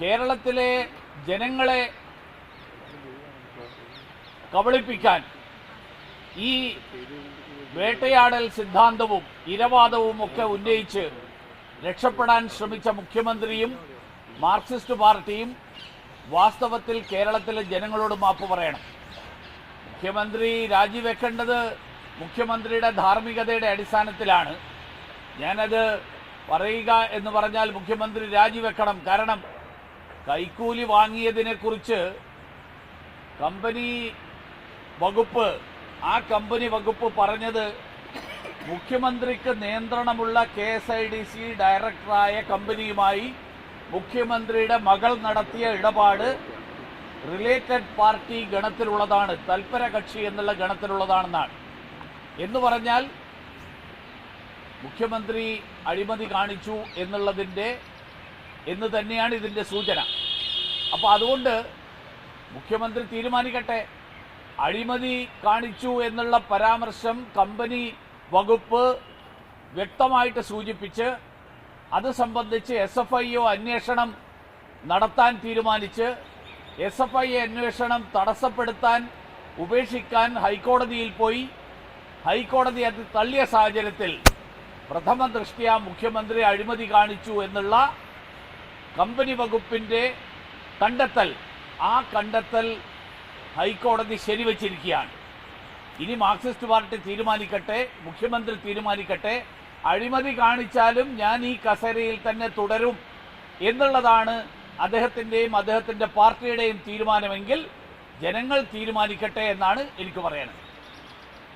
കേരളത്തിലെ ജനങ്ങളെ കബളിപ്പിക്കാൻ ഈ വേട്ടയാടൽ സിദ്ധാന്തവും ഇരവാദവും ഒക്കെ ഉന്നയിച്ച് രക്ഷപ്പെടാൻ ശ്രമിച്ച മുഖ്യമന്ത്രിയും മാർക്സിസ്റ്റ് പാർട്ടിയും വാസ്തവത്തിൽ കേരളത്തിലെ ജനങ്ങളോട് മാപ്പ് പറയണം. മുഖ്യമന്ത്രി രാജിവെക്കേണ്ടത് മുഖ്യമന്ത്രിയുടെ ധാർമ്മികതയുടെ അടിസ്ഥാനത്തിലാണ്. ഞാനത് പറയുക എന്ന് പറഞ്ഞാൽ മുഖ്യമന്ത്രി രാജിവെക്കണം. കാരണം കൈക്കൂലി വാങ്ങിയതിനെക്കുറിച്ച് കമ്പനി വകുപ്പ് ആ കമ്പനി വകുപ്പ് പറഞ്ഞത് മുഖ്യമന്ത്രിക്ക് നിയന്ത്രണമുള്ള K S I D C ഡയറക്ടറായ കമ്പനിയുമായി മുഖ്യമന്ത്രിയുടെ മകൾ നടത്തിയ ഇടപാട് റിലേറ്റഡ് പാർട്ടി ഗണത്തിലുള്ളതാണ് തൽപര കക്ഷി എന്നുള്ള ഗണത്തിലുള്ളതാണെന്നാണ്. എന്ന് പറഞ്ഞാൽ മുഖ്യമന്ത്രി അഴിമതി കാണിച്ചു എന്നുള്ളതിന്റെ എന്ന് തന്നെയാണ് ഇതിന്റെ സൂചന. അപ്പോൾ അതുകൊണ്ട് മുഖ്യമന്ത്രി തീരുമാനിക്കട്ടെ. അഴിമതി കാണിച്ചു എന്നുള്ള പരാമർശം കമ്പനി വകുപ്പ് വ്യക്തമായിട്ട് സൂചിപ്പിച്ച് അത് സംബന്ധിച്ച് എസ് എഫ് ഐ ഒ അന്വേഷണം നടത്താൻ തീരുമാനിച്ച് എസ് എഫ് ഐ അന്വേഷണം തടസ്സപ്പെടുത്താൻ ഉപേക്ഷിക്കാൻ ഹൈക്കോടതിയിൽ പോയി. ഹൈക്കോടതി അത് തള്ളിയ സാഹചര്യത്തിൽ പ്രഥമ ദൃഷ്ടിയ മുഖ്യമന്ത്രി അഴിമതി കാണിച്ചു എന്നുള്ള കമ്പനി വകുപ്പിന്റെ കണ്ടെത്തൽ. ആ കണ്ടെത്തൽ ഹൈക്കോടതി ശരിവച്ചിരിക്കുകയാണ്. ഇനി മാർക്സിസ്റ്റ് പാർട്ടി തീരുമാനിക്കട്ടെ മുഖ്യമന്ത്രി തീരുമാനിക്കട്ടെ. അഴിമതി കാണിച്ചാലും ഞാൻ ഈ കസേരയിൽ തന്നെ തുടരും എന്നുള്ളതാണ് അദ്ദേഹത്തിന്റെയും അദ്ദേഹത്തിന്റെ പാർട്ടിയുടെയും തീരുമാനമെങ്കിൽ ജനങ്ങൾ തീരുമാനിക്കട്ടെ എന്നാണ് എനിക്ക് പറയാനുള്ളത്.